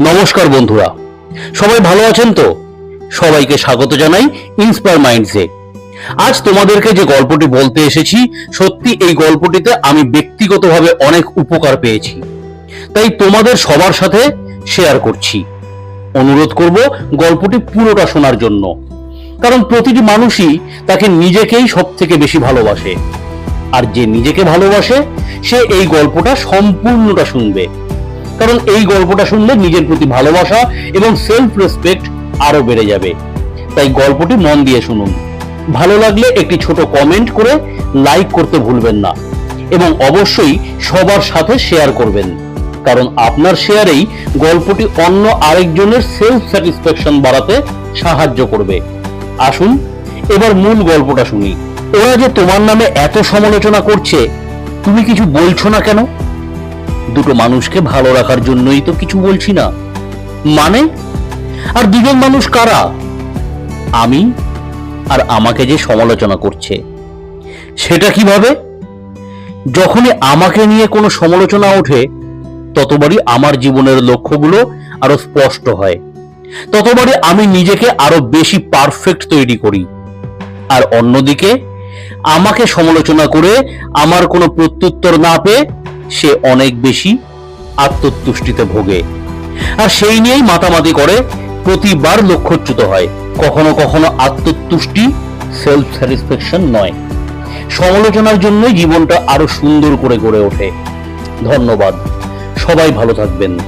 নমস্কার বন্ধুরা। সবাই ভালো আছেন তো? সবাইকে স্বাগত জানাই ইন্সপায়ার মাইন্ডসে আজ তোমাদেরকে যে গল্পটি বলতে এসেছি, সত্যি এই গল্পটিতে আমি ব্যক্তিগতভাবে অনেক উপকার পেয়েছি। তাই তোমাদের সবার সাথে শেয়ার করছি। অনুরোধ করব গল্পটি পুরোটা শোনার জন্য। কারণ প্রতিটি মানুষই তাকে নিজেকেই সব থেকে বেশি ভালোবাসে। আর যে নিজেকে ভালোবাসে, সে এই গল্পটা সম্পূর্ণটা শুনবে। কারণ এই গল্পটা শুনলে নিজের প্রতি ভালোবাসা এবং সেলফ রেসপেক্ট আরও বেড়ে যাবে। তাই গল্পটি মন দিয়ে শুনুন। ভালো লাগলে একটি ছোট কমেন্ট করে লাইক করতে ভুলবেন না এবং অবশ্যই সবার সাথে শেয়ার করবেন। কারণ আপনার শেয়ারেই গল্পটি অন্য আরেকজনের সেলফ স্যাটিসফ্যাকশন বাড়াতে সাহায্য করবে। আসুন, এবার মূল গল্পটা শুনি। ওরা যে তোমার নামে এত সমালোচনা করছে, তুমি কিছু বলছো না কেন? দুটো মানুষকে ভালো রাখার জন্যই তো কিছু বলছি না। মানে? আর দুজন মানুষ কারা? আমি আর আমাকে যে সমালোচনা করছে। সেটা কীভাবে? যখনই আমাকে নিয়ে কোনো সমালোচনা ওঠে, ততবারই আমার জীবনের লক্ষ্যগুলো আরও স্পষ্ট হয়। ততবারই আমি নিজেকে আরও বেশি পারফেক্ট তৈরি করি। আর অন্যদিকে, আমাকে সমালোচনা করে আমার কোনো প্রত্যুত্তর না পেয়ে সে অনেক বেশি আত্মতুষ্টিতে ভোগে। আর সেই নিয়েই মাতামাতি করে, প্রতিবার লক্ষ্যচ্যুত হয়। কখনো কখনো আত্মতুষ্টি সেলফ স্যাটিসফ্যাকশন নয়। সমালোচনার জন্য জীবনটা আরও সুন্দর করে গড়ে ওঠে। ধন্যবাদ। সবাই ভালো থাকবেন।